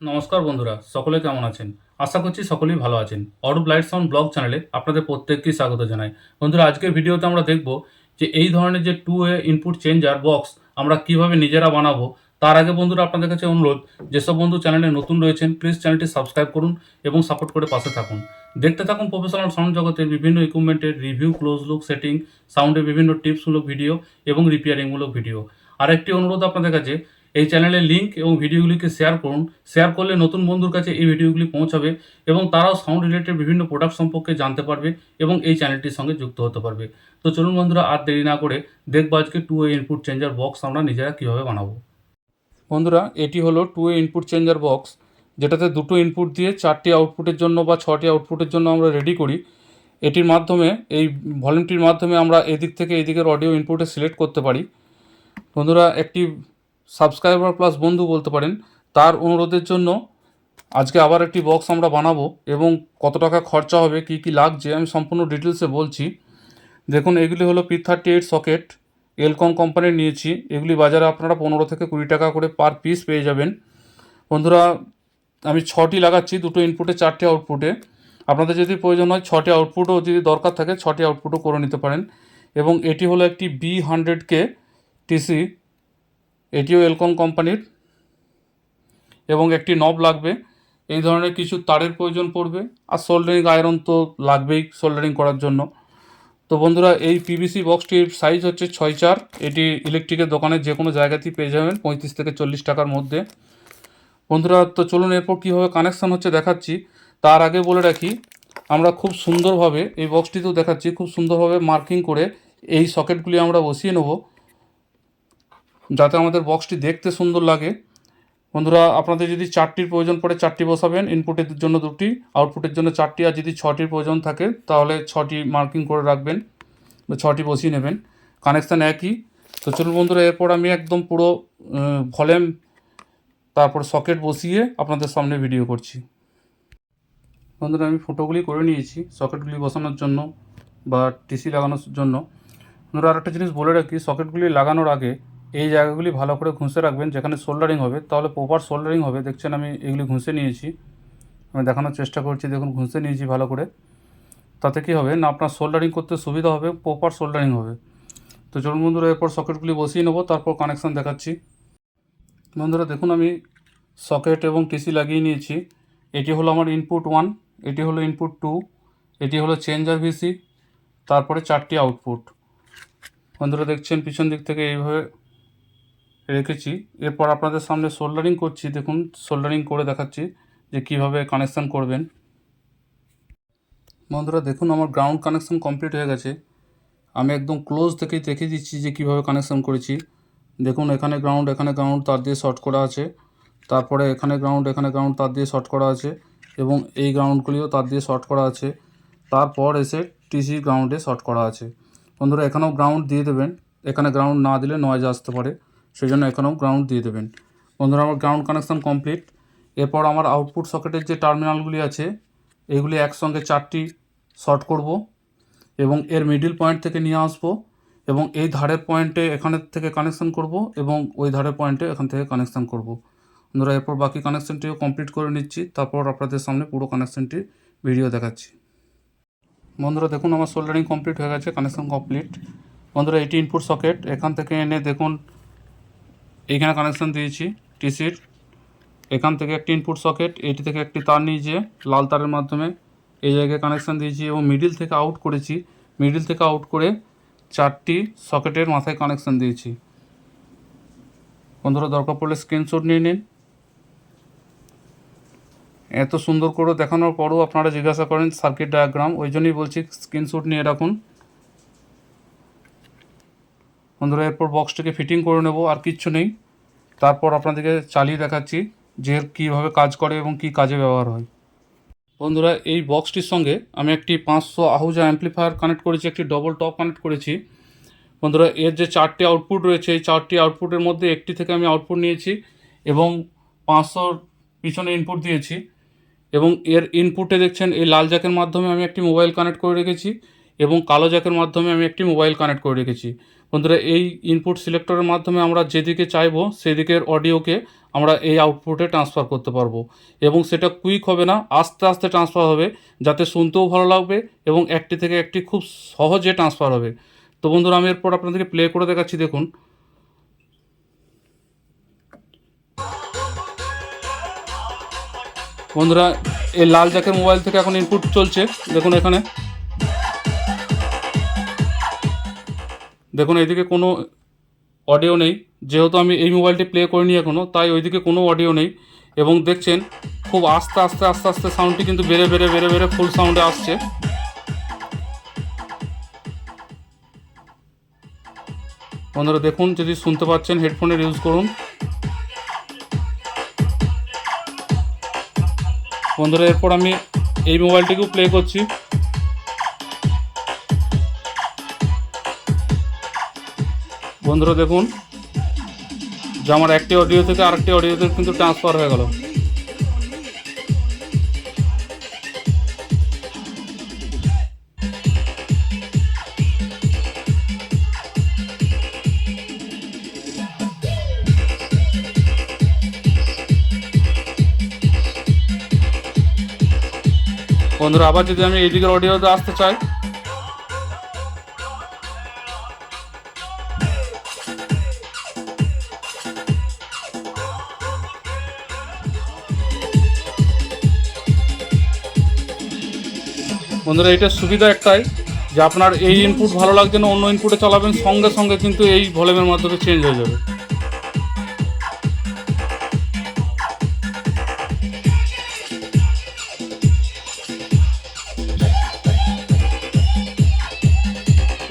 নমস্কার বন্ধুরা, সকলে কেমন আছেন? আশা করছি সকলেই ভালো আছেন। অরূপ লাইট সাউন্ড ব্লগ চ্যানেলে আপনাদের প্রত্যেককেই স্বাগত জানাই। বন্ধুরা, আজকের ভিডিওতে আমরা দেখব যে এই ধরনের যে two A input changer box আমরা কীভাবে নিজেরা বানাবো, তার আগে বন্ধুরা আপনাদের কাছে অনুরোধ, যেসব বন্ধু চ্যানেলে নতুন রয়েছেন প্লিজ চ্যানেলটি সাবস্ক্রাইব করুন এবং সাপোর্ট করে পাশে থাকুন। দেখতে থাকুন প্রফেশনাল সাউন্ড জগতের বিভিন্ন ইকুইপমেন্টের রিভিউ ক্লোজ লুক সেটিং সাউন্ডের বিভিন্ন টিপসমূলক ভিডিও এবং রিপেয়ারিংমূলক ভিডিও আরেকটি অনুরোধ আপনাদের কাছে এই চ্যানেলের লিঙ্ক এবং ভিডিওগুলিকে শেয়ার করুন। শেয়ার করলে নতুন বন্ধুর কাছে এই ভিডিওগুলি পৌঁছাবে এবং তারাও সাউন্ড রিলেটেড বিভিন্ন প্রোডাক্ট সম্পর্কে জানতে পারবে এবং এই চ্যানেলটির সঙ্গে যুক্ত হতে পারবে। তো চলুন বন্ধুরা, আর দেরি না করে দেখব আজকে two A input changer box আমরা নিজেরা কীভাবে বানাবো। বন্ধুরা, এটি হলো two A input changer box যেটাতে দুটো ইনপুট দিয়ে চারটি আউটপুটের জন্য বা ছটি আউটপুটের জন্য আমরা রেডি করি। এটির মাধ্যমে, এই ভলিউমটির মাধ্যমে আমরা এদিক থেকে এদিকের অডিও ইনপুটে সিলেক্ট করতে পারি। বন্ধুরা, একটি সাবস্ক্রাইবার প্লাস বন্ধু বলতে পারেন, তার অনুরোধের জন্য আজকে আবার একটি বক্স আমরা বানাবো এবং কত টাকা খরচা হবে, কি কি লাগছে, আমি সম্পূর্ণ ডিটেলসে বলছি। দেখুন, এগুলি হলো P thirty eight socket Elcom কোম্পানির নিয়েছি। এগুলি বাজারে আপনারা পনেরো থেকে কুড়ি টাকা করে পার পিস পেয়ে যাবেন। বন্ধুরা, আমি ছটি লাগাচ্ছি, দুটো ইনপুটে চারটে আউটপুটে আপনাদের যদি প্রয়োজন হয়, ছটি আউটপুটও যদি দরকার থাকে, ছটি আউটপুটও করে নিতে পারেন। এবং এটি হলো একটি বি হান্ড্রেড কে টিসি এটিও এলকন কোম্পানির। এবং একটি নব লাগবে। এই ধরনের কিছু তারের প্রয়োজন পড়বে। আর সোল্ডারিং আয়রন তো লাগবেই সোল্ডারিং করার জন্য। তো বন্ধুরা, এই পিভিসি বক্সটির সাইজ হচ্ছে ছয় চার। এটি ইলেকট্রিকের দোকানে যে কোনো জায়গাতেই পেয়ে যাবেন পঁয়ত্রিশ থেকে চল্লিশ টাকার মধ্যে। বন্ধুরা, তো চলুন এরপর কীভাবে কানেকশান হচ্ছে দেখাচ্ছি। তার আগে বলে রাখি, আমরা খুব সুন্দরভাবে এই বক্সটিতেও দেখাচ্ছি, খুব সুন্দরভাবে মার্কিং করে এই সকেটগুলি আমরা বসিয়ে নেব। যাতে আমাদের বক্সটি দেখতে সুন্দর লাগে। বন্ধুরা, আপনাদের যদি চারটির প্রয়োজন পড়ে চারটি বসাবেন ইনপুটের জন্য দুটি আউটপুটের জন্য চারটি, আর যদি ছটির প্রয়োজন থাকে, তাহলে ছটি মার্কিং করে রাখবেন বা ছটি বসিয়ে নেবেন। কানেকশান একই। তো চলুন বন্ধুরা, এরপর আমি একদম পুরো ভলিউম তারপর সকেট বসিয়ে আপনাদের সামনে ভিডিও করছি। বন্ধুরা, আমি ফটোগুলি করে নিয়েছি সকেটগুলি বসানোর জন্য বা টিসি লাগানোর জন্য। বন্ধুরা, আরেকটা জিনিস বলে রাখি সকেটগুলি লাগানোর আগে এই জায়গাগুলি ভালো করে ঘুষে রাখবেন, যেখানে সোল্ডারিং হবে। তাহলে প্রপার সোল্ডারিং হবে। দেখছেন আমি এগুলি ঘুষে নিয়েছি। আমি দেখানোর চেষ্টা করছি, দেখুন ঘুষে নিয়েছি ভালো করে। তাতে কী হবে? না, আপনার সোল্ডারিং করতে সুবিধা হবে প্রপার সোল্ডারিং হবে। তো চলুন বন্ধুরা, এরপর সকেটগুলি বসিয়ে নেব, তারপর কানেকশান দেখাচ্ছি। বন্ধুরা, দেখুন আমি সকেট এবং টিসি লাগিয়ে নিয়েছি। এটি হলো আমার ইনপুট ওয়ান এটি হলো ইনপুট টু এটি হলো চেঞ্জার ভিসি তারপরে চারটি আউটপুট বন্ধুরা, দেখছেন পিছন দিক থেকে এইভাবে রেখেছি। এরপর আপনাদের সামনে সোল্ডারিং করছি। দেখুন সোল্ডারিং করে দেখাচ্ছি যে কীভাবে কানেকশান করবেন। বন্ধুরা, দেখুন, আমার গ্রাউন্ড কানেকশান কমপ্লিট হয়ে গেছে। আমি একদম ক্লোজ থেকেই দেখিয়ে দিচ্ছি যে কীভাবে কানেকশান করেছি। দেখুন, এখানে গ্রাউন্ড এখানে গ্রাউন্ড তার দিয়ে শর্ট করা আছে। তারপরে এখানে গ্রাউন্ড এখানে গ্রাউন্ড তার দিয়ে শর্ট করা আছে এবং এই গ্রাউন্ডগুলিও তার দিয়ে শর্ট করা আছে। তারপর এসে টিসি গ্রাউন্ডে শর্ট করা আছে। বন্ধুরা, এখানেও গ্রাউন্ড দিয়ে দেবেন। এখানে গ্রাউন্ড না দিলে নয়েজ আসতে পারে। সেই জন্য এখানেও গ্রাউন্ড দিয়ে দেবেন। বন্ধুরা, আমার গ্রাউন্ড কানেকশান কমপ্লিট এরপর আমার আউটপুট সকেটের যে টার্মিনালগুলি আছে, এগুলি একসঙ্গে চারটি শর্ট করব এবং এর মিডিল পয়েন্ট থেকে নিয়ে আসব এবং এই ধারের পয়েন্টে এখানের থেকে কানেকশান করব এবং ওই ধারের পয়েন্টে এখান থেকে কানেকশান করব। বন্ধুরা, এরপর বাকি কানেকশানটিও কমপ্লিট করে নিচ্ছি। তারপর আপনাদের সামনে পুরো কানেকশানটি ভিডিও দেখাচ্ছি। বন্ধুরা, দেখুন, আমার সোল্ডারিং কমপ্লিট হয়ে গেছে কানেকশান কমপ্লিট বন্ধুরা, এটি ইনপুট সকেট এখান থেকে এনে দেখুন এইখানে কানেকশান দিয়েছি টিসির এখান থেকে একটি ইনপুট সকেট এটি থেকে একটি তার নিয়েছে, লাল তারের মাধ্যমে। এই জায়গায় কানেকশান দিয়েছি এবং মিডিল থেকে আউট করেছি। মিডিল থেকে আউট করে চারটি সকেটের মাথায় কানেকশান দিয়েছি। বন্ধুরা, দরকার পড়লে স্ক্রিনশট নিয়ে নিন। এত সুন্দর করে দেখানোর পরও আপনারা জিজ্ঞাসা করেন সার্কিট ডায়াগ্রাম ওই জন্যই বলছি স্ক্রিনশট নিয়ে রাখুন। বন্ধুরা, এরপর বক্সটাকে ফিটিং করে নেব, আর কিচ্ছু নেই। তারপর আপনাদেরকে চালিয়ে দেখাচ্ছি যে কীভাবে কাজ করে এবং কী কাজে ব্যবহার হয়। বন্ধুরা, এই বক্সটির সঙ্গে আমি একটি পাঁচশো আহুজা অ্যাম্পলিফায়ার কানেক্ট করেছি, একটি ডবল টপ কানেক্ট করেছি। বন্ধুরা, এর যে চারটি আউটপুট রয়েছে, এই চারটি আউটপুটের মধ্যে একটি থেকে আমি আউটপুট নিয়েছি এবং পাঁচশোর পিছনে ইনপুট দিয়েছি। এবং এর ইনপুটে দেখছেন, এই লাল জ্যাকের মাধ্যমে আমি একটি মোবাইল কানেক্ট করে রেখেছি এবং কালো জ্যাকের মাধ্যমে আমি একটি মোবাইল কানেক্ট করে রেখেছি। বন্ধুরা, এই ইনপুট সিলেক্টরের মাধ্যমে আমরা যেদিকে চাইব সেদিকের অডিওকে আমরা এই আউটপুটে ট্রান্সফার করতে পারব। এবং সেটা কুইক হবে না, আস্তে আস্তে ট্রান্সফার হবে, যাতে শুনতেও ভালো লাগবে এবং একটি থেকে একটি খুব সহজে ট্রান্সফার হবে। তো বন্ধুরা, আমি এরপর আপনাদেরকে প্লে করে দেখাচ্ছি, দেখুন। বন্ধুরা, এই লাল জ্যাকের মোবাইল থেকে এখন ইনপুট চলছে, দেখুন এখানে। দেখুন, এইদিকে কোনো অডিও নেই। যেহেতু আমি এই মোবাইলটি প্লে করিনি এখনও তাই ওইদিকে কোনো অডিও নেই। এবং দেখছেন, খুব আস্তে আস্তে আস্তে আস্তে সাউন্ডটি কিন্তু বেড়ে বেড়ে বেড়ে বেড়ে ফুল সাউন্ডে আসছে। বন্ধুরা, দেখুন, যদি শুনতে পাচ্ছেন হেডফোনের ইউজ করুন। বন্ধুরা, এরপর আমি এই মোবাইলটিকেও প্লে করছি। বন্ধুরা দেখুন, যে আমার একটি অডিও থেকে আরেকটি অডিওতে কিন্তু ট্রান্সফার হয়ে গেল। বন্ধুরা, আবার যদি আমি এই দিকের অডিওতে আসতে চাই বন্ধুরা এটার সুবিধা একটাই যে আপনার এই ইনপুট ভালো লাগছে না, অন্য ইনপুটে চালাবেন, সঙ্গে সঙ্গে কিন্তু এই ভলিউমের মাধ্যমে চেঞ্জ হয়ে যাবে।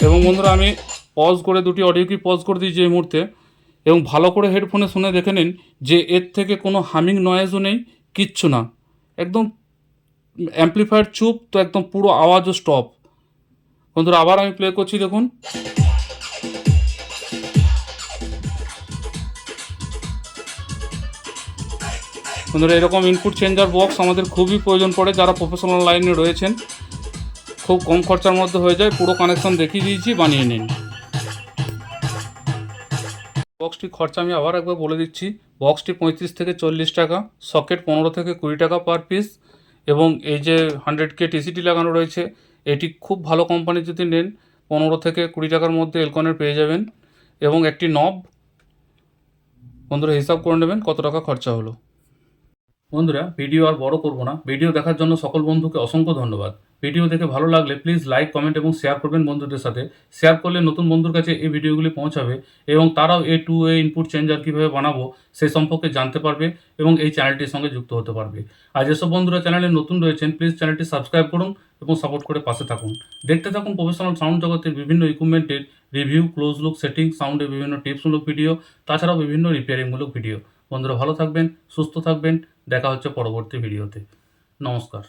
এবং বন্ধুরা, আমি পজ করে দুটি অডিওকে পজ করে দিয়েছি এই মুহূর্তে। এবং ভালো করে হেডফোনে শুনে দেখে নিন যে এর থেকে কোনো হামিং নয়েজও নেই, কিচ্ছু না। একদম অ্যাম্পলিফায়ার চুপ, তো একদম পুরো আওয়াজও স্টপ বন্ধুরা, আবার আমি প্লে করছি, দেখুন। বন্ধুরা, এরকম ইনপুট চেঞ্জার বক্স আমাদের খুবই প্রয়োজন পড়ে, যারা প্রফেশনাল লাইনে রয়েছেন। খুব কম খরচার মধ্যে হয়ে যায়, পুরো কানেকশন দেখিয়ে দিয়েছি, বানিয়ে নিন। বক্সটি খরচা আমি আবার একবার বলে দিচ্ছি। বক্সটি পঁয়ত্রিশ থেকে চল্লিশ টাকা সকেট পনেরো থেকে কুড়ি টাকা পার পিস এবং এই যে হান্ড্রেড কে টিসিটি লাগানো রয়েছে, এটি খুব ভালো কোম্পানি যদি নেন, পনেরো থেকে কুড়ি টাকার মধ্যে এলকনের পেয়ে যাবেন। এবং একটি নব বন্ধুরা হিসাব করে নেবেন কত টাকা খরচা হলো। বন্ধুরা ভিডিও আর বড় করব না। ভিডিও দেখার জন্য সকল বন্ধুকে অসংখ্য ধন্যবাদ। ভিডিও দেখে ভালো লাগলে প্লিজ লাইক কমেন্ট এবং শেয়ার করবেন বন্ধুদের সাথে। শেয়ার করলে নতুন বন্ধুর কাছে এই ভিডিওগুলি পৌঁছাবে এবং তারাও A two A input changer কীভাবে বানাবো সে সম্পর্কে জানতে পারবে এবং এই চ্যানেলটির সঙ্গে যুক্ত হতে পারবে। আর যেসব বন্ধুরা চ্যানেলে নতুন রয়েছেন প্লিজ চ্যানেলটি সাবস্ক্রাইব করুন এবং সাপোর্ট করে পাশে থাকুন। দেখতে থাকুন প্রফেশনাল সাউন্ড জগতের বিভিন্ন ইকুইপমেন্টের রিভিউ ক্লোজ লুক সেটিং সাউন্ডের বিভিন্ন টিপসমূলক ভিডিও তাছাড়াও বিভিন্ন রিপেয়ারিংমূলক ভিডিও বন্ধুরা ভালো থাকবেন, সুস্থ থাকবেন, দেখা হচ্ছে পরবর্তী ভিডিওতে নমস্কার।